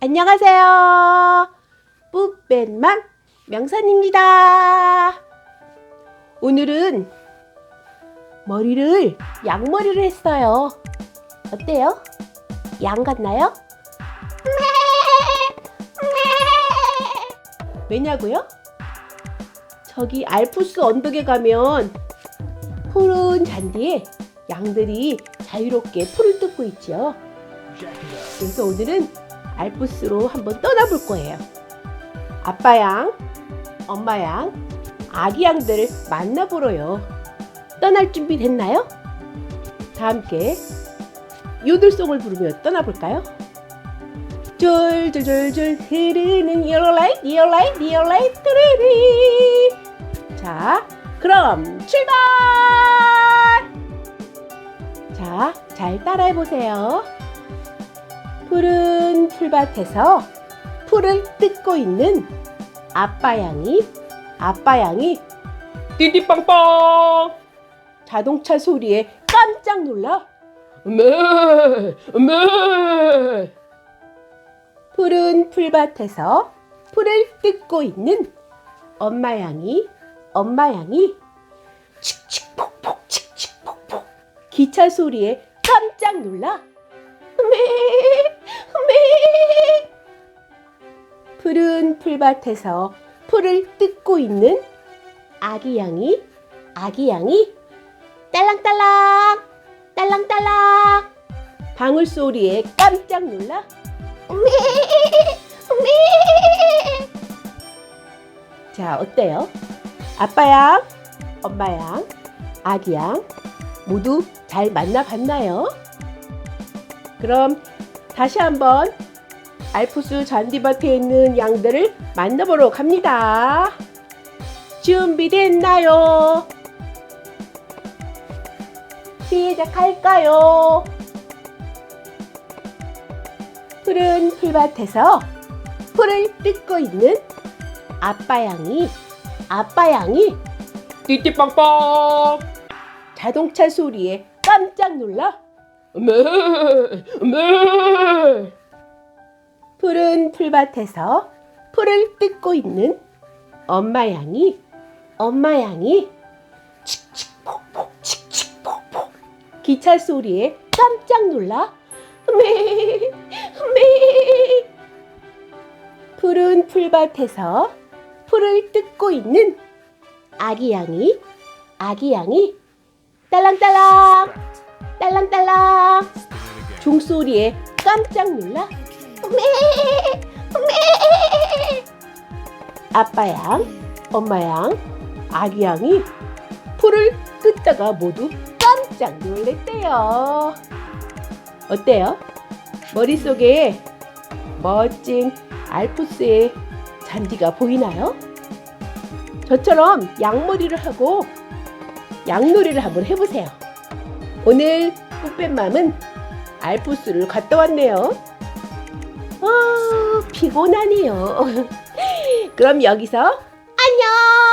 안녕하세요. 뿌뺀맘 명선입니다. 오늘은 머리를 양머리를 했어요. 어때요? 양 같나요? 왜냐고요? 저기 알프스 언덕에 가면 푸른 잔디에 양들이 자유롭게 풀을 뜯고 있죠. 그래서 오늘은 알프스로 한번 떠나볼 거예요. 아빠 양, 엄마 양, 아기 양들을 만나보러요. 떠날 준비 됐나요? 다 함께 요들송을 부르며 떠나볼까요? 줄줄줄줄 흐르는 이어라이트 이어라이트 이어라이트 뚜리리 자 그럼 출발 자 잘 따라해보세요 푸른 풀밭에서 풀을 뜯고 있는 아빠 양이 아빠 양이 띠띠빵빵! 자동차 소리에 깜짝 놀라. 매, 매. 푸른 풀밭에서 풀을 뜯고 있는 엄마 양이 엄마 양이 칙칙폭폭 칙칙폭폭 기차 소리에 깜짝 놀라 푸른 풀밭에서 풀을 뜯고 있는 아기 양이 아기 양이 딸랑딸랑 딸랑딸랑 방울 소리에 깜짝 놀라 자 어때요? 아빠 양, 엄마 양, 아기 양 모두 잘 만나봤나요? 그럼 다시 한번 알프스 잔디밭에 있는 양들을 만나보러 갑니다. 준비됐나요? 시작할까요? 푸른 풀밭에서 풀을 뜯고 있는 아빠 양이 아빠 양이 띠띠빵빵 자동차 소리에 깜짝 놀라 매, 매. 푸른 풀밭에서 풀을 뜯고 있는 엄마 양이 엄마 양이 칙칙폭폭 칙칙폭폭 기차 소리에 깜짝 놀라 매, 매. 푸른 풀밭에서 풀을 뜯고 있는 아기 양이 아기 양이 딸랑딸랑 딸랑딸랑 종소리에 깜짝 놀라. 아빠 양, 엄마 양, 아기 양이 풀을 뜯다가 모두 깜짝 놀랬대요. 어때요? 머릿속에 멋진 알프스의 잔디가 보이나요? 저처럼 양머리를 하고 양놀이를 한번 해보세요. 오늘 꽃뱀맘은 알프스를 갔다 왔네요. 아, 피곤하네요. 그럼 여기서 안녕!